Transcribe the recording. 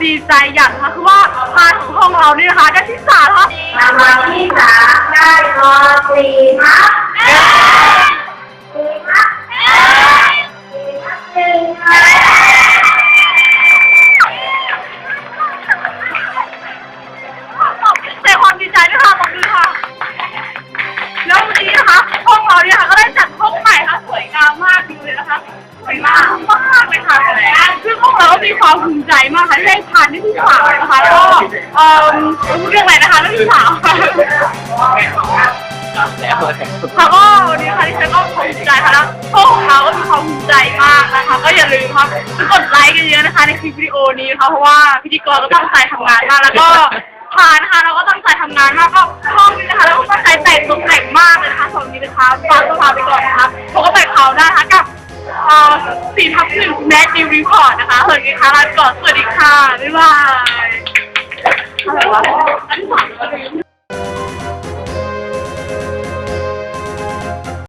ความดีใจอย่างนะคะคือว่าพานของห้องเราเนี่ยนะคะได้ที่สามค่ะรางวัลที่สามได้มสี่ครับสี่ครับสี่ครับหนึ่งครับแสดงความดีใจด้วยค่ะขอบคุณค่ะ แล้ววันนี้นะคะห้องเราเนี่ยค่ะก็ได้จัดห้องใหม่ค่ะสวยงามมากเลยนะคะสวยงามมากเลยค่ะซึ่งห้องเราก็ มีความภูมิใจมากค่ะที่ได้พานที่ที่สามนะคะแล้วก็เอ่อเรื่องอะไรนะคะเรื่องที่สามค่ะแล้วเลยค่ะก็วันนี้ค่ะที่ฉันก็ภูมิใจค่ะแล้วห้องขาก็มีความภูมิใจมากนะคะ ก็อย่าลืมครับกดไลค์กันเยอะนะคะในคลิปวิดีโอนี้นะคะเพราะว่าพิธีกรก็ตั้งใจทำงานมากแล้วก็พานนะคะเราก็ตั้งใจทำงานมากก็ห้องนี้นะคะเราก็ตั้งใจแต่งตกแต่งมากเลยนะคะสำหรับวันนี้นะคะฝากตัวพาไปก่อนนะคะผมก็ไปเขาได้นะคะกับ สี่ทับหนึ่งแมทนิวรีพอร์ตนะคะเฮินกัค่ะลาไปก่อนสวัสดีค่ะ บ๊ายบายอะไรวะอันสาม